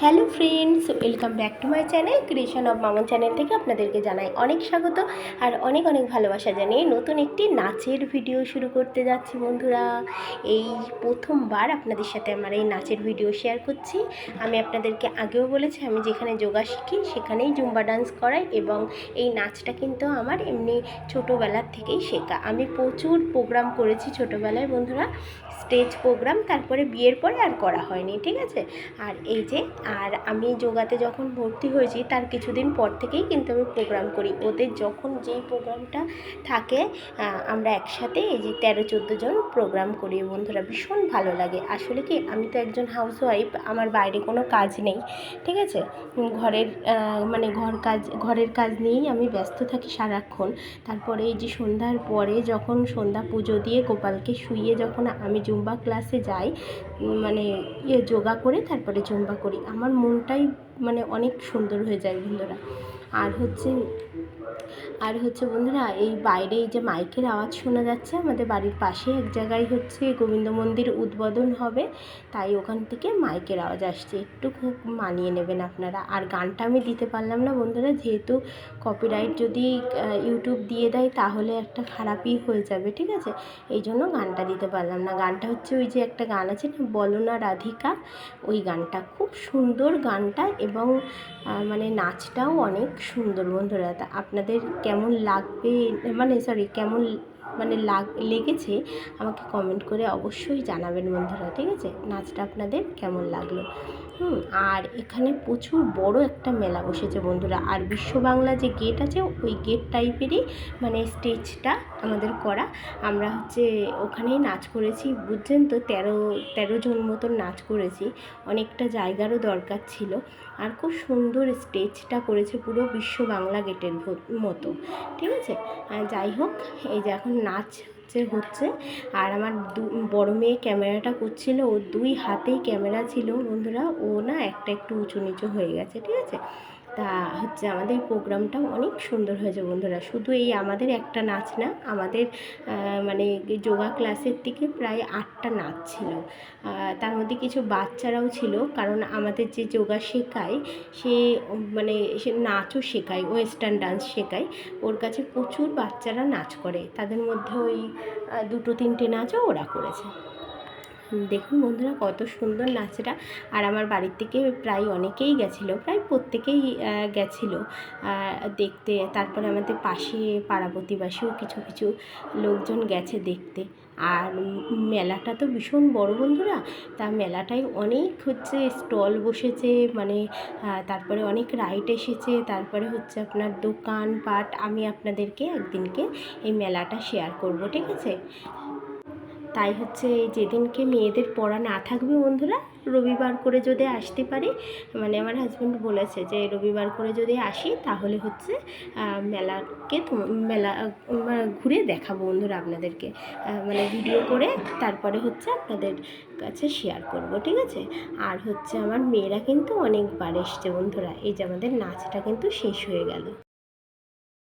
Hello friends, welcome back to my channel creation of Mamon channel থেকে আপনাদেরকে জানাই অনেক স্বাগত আর অনেক অনেক ভালোবাসা জানিয়ে নতুন একটি নাচের ভিডিও শুরু করতে যাচ্ছি বন্ধুরা। এই প্রথমবার আপনাদের সাথে আমার এই নাচের ভিডিও শেয়ার করছি। আমি আপনাদেরকে আগেও বলেছি, আমি যেখানে যোগা শিখি সেখানেই জুম্বা ডান্স করাই এবং এই নাচটা কিন্তু আমার এমনি ছোটোবেলার থেকেই শেখা। আমি প্রচুর প্রোগ্রাম করেছি ছোটোবেলায় বন্ধুরা, স্টেজ প্রোগ্রাম, তারপরে বিয়ের পরে আর করা হয়নি, ঠিক আছে? আর এই যে আর আমি যোগাতে যখন ভর্তি হয়েছি, তার কিছুদিন পর থেকেই কিন্তু আমি প্রোগ্রাম করি। ওদের যখন যেই প্রোগ্রামটা থাকে আমরা একসাথে এই যে তেরো, চোদ্দ জন প্রোগ্রাম করি। বন্ধুরা, ভীষণ ভালো লাগে। আসলে কি, আমি তো একজন হাউস ওয়াইফ আমার বাইরে কোনো কাজ নেই, ঠিক আছে? ঘরের মানে ঘর কাজ, ঘরের কাজ নিয়েই আমি ব্যস্ত থাকি সারাক্ষণ। তারপরে এই যে সন্ধ্যার পরে যখন সন্ধ্যা পুজো দিয়ে গোপালকে শুইয়ে যখন আমি জুম্বা ক্লাসে যাই মানে ইয়ে যোগা করে তারপরে জুম্বা করি। আমার মনটাই মানে অনেক সুন্দর হয়ে যায় বন্ধুরা। আর হচ্ছে আর হচ্ছে বন্ধুরা, এই বাইরে এই যে মাইকের আওয়াজ শোনা যাচ্ছে, আমাদের বাড়ির পাশে এক জায়গায় হচ্ছে গোবিন্দ মন্দির উদ্বোধন হবে, তাই ওখান থেকে মাইকের আওয়াজ আসছে। একটু খুব মানিয়ে নেবেন আপনারা। আর গানটা আমি দিতে পারলাম না বন্ধুরা, যেহেতু কপিরাইট যদি ইউটিউব দিয়ে দেয়, তাহলে একটা খারাপই হয়ে যাবে, ঠিক আছে? এই জন্য গানটা দিতে পারলাম না। গানটা হচ্ছে ওই যে একটা গান আছে না, বলো না রাধিকা, ওই গানটা। খুব সুন্দর গানটা এবং মানে নাচটাও অনেক সুন্দর বন্ধুরা। তা আপনাদের কেমন লাগবে মানে সরি কেমন মানে লাগ, লেগেছে, আমাকে কমেন্ট করে অবশ্যই জানাবেন বন্ধুরা, ঠিক আছে? নাচটা আপনাদের কেমন লাগল? হুম, আর এখানে প্রচুর বড় একটা মেলা বসেছে বন্ধুরা, আর বিশ্ব বাংলা যে গেট আছে, ওই গেট টাইপেরই মানে স্টেজটা আমাদের করা। আমরা হচ্ছে ওখানেই নাচ করেছি, বুঝছেন তো? তেরো তেরো জন মতন নাচ করেছি, অনেকটা জায়গারও দরকার ছিল। আর খুব সুন্দর স্টেজটা করেছে পুরো বিশ্ব বাংলা গেটের মতো, ঠিক আছে? যাই হোক, এই যে এখন নাচ হচ্ছে হচ্ছে। আর আমার দু, বড়ো মেয়ে ক্যামেরাটা করছিল ও দুই হাতেই ক্যামেরা ছিল বন্ধুরা। ও না একটা একটু উঁচু নিচু হয়ে গেছে, ঠিক আছে? তা হচ্ছে আমাদের প্রোগ্রামটা অনেক সুন্দর হয়েছে বন্ধুরা। শুধু এই আমাদের একটা নাচ না, আমাদের মানে যোগা ক্লাসের থেকে প্রায় আটটা নাচ ছিল। তার মধ্যে কিছু বাচ্চারাও ছিল, কারণ আমাদের যে যোগা শেখায়, সে মানে সে নাচও শেখায়, ওয়েস্টার্ন ডান্স শেখায়। ওর কাছে প্রচুর বাচ্চারা নাচ করে, তাদের মধ্যে ওই দুটো তিনটে নাচও ওরা করেছে। দেখুন বন্ধুরা, কত সুন্দর নাচটা। আর আমার বাড়ির থেকে প্রায় অনেকেই গেছিল, প্রায় প্রত্যেকেই গেছিল। দেখতে, তারপরে আমাদের পাশে পাড়া প্রতিবাসীও কিছু কিছু লোকজন গেছে দেখতে। আর মেলাটা তো ভীষণ বড় বন্ধুরা, তা মেলাটায় অনেক হচ্ছে স্টল বসেছে মানে তারপরে অনেক রাইড এসেছে, তারপরে হচ্ছে আপনার দোকান পাট। আমি আপনাদেরকে একদিনকে এই মেলাটা শেয়ার করব, ঠিক আছে? তাই হচ্ছে যেদিনকে মেয়েদের পড়া না থাকবে বন্ধুরা, রবিবার করে যদি আসতে পারি মানে আমার হাজব্যান্ড বলেছে যে রবিবার করে যদি আসি তাহলে হচ্ছে মেলাকে মেলা ঘুরে দেখাবো বন্ধুরা আপনাদেরকে। মানে ভিডিও করে তারপরে হচ্ছে আপনাদের কাছে শেয়ার করব, ঠিক আছে? আর হচ্ছে আমার মেয়েরা কিন্তু অনেকবার এসছে বন্ধুরা, এই যে আমাদের নাচটা কিন্তু শেষ হয়ে গেল।